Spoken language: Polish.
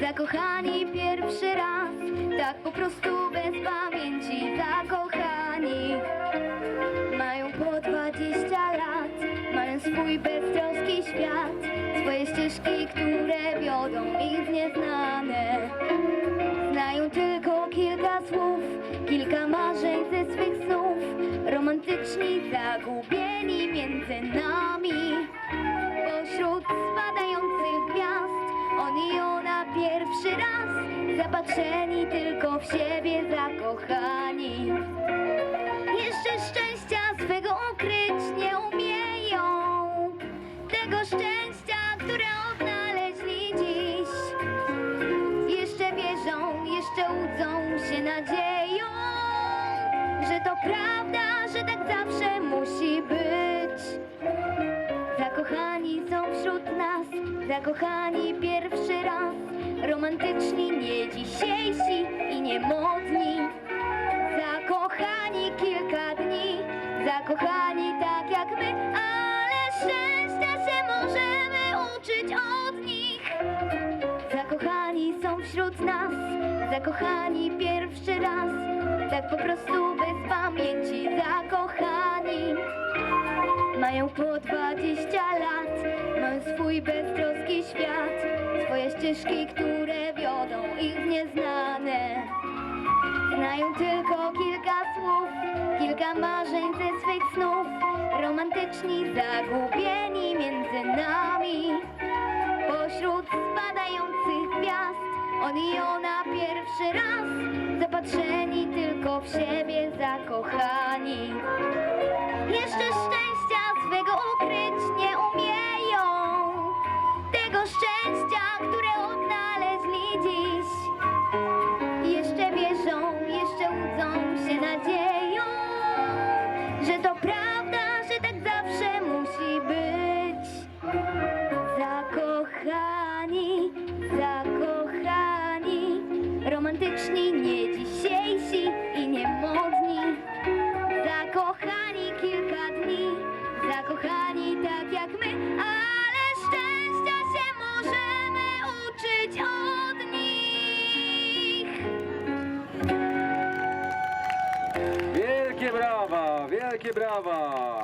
Zakochani pierwszy raz, tak po prostu bez pamięci zakochani. Mają po 20 lat, mają swój beztroski świat, swoje ścieżki, które wiodą ich nieznane. Znają tylko kilka słów, kilka marzeń ze swych snów, romantyczni, zagubieni między nami. Zapatrzeni tylko w siebie, zakochani. Jeszcze szczęścia swego ukryć nie umieją, tego szczęścia, które odnaleźli dziś. Jeszcze wierzą, jeszcze łudzą się nadzieją, że to prawda, że tak zawsze musi być. Zakochani są wśród nas, zakochani pierwszy raz, romantyczni, nie dzisiejsi i nie modni. Zakochani kilka dni, zakochani tak jak my, ale szczęścia się możemy uczyć od nich. Zakochani są wśród nas, zakochani pierwszy raz, tak po prostu bez pamięci zakochani. Mają po 20 lat, mają swój beztroski świat, ścieżki, które wiodą ich w nieznane. Znają tylko kilka słów, kilka marzeń ze swych snów, romantyczni, zagubieni między nami. Pośród spadających gwiazd, on i ona pierwszy raz, zapatrzeni tylko w siebie, zakochani. Jeszcze szczęścia swego ukryć nie umieją, że to prawda, że tak zawsze musi być. Zakochani, zakochani, romantyczni, nie dzisiejsi i nie modni. Zakochani Que Brava.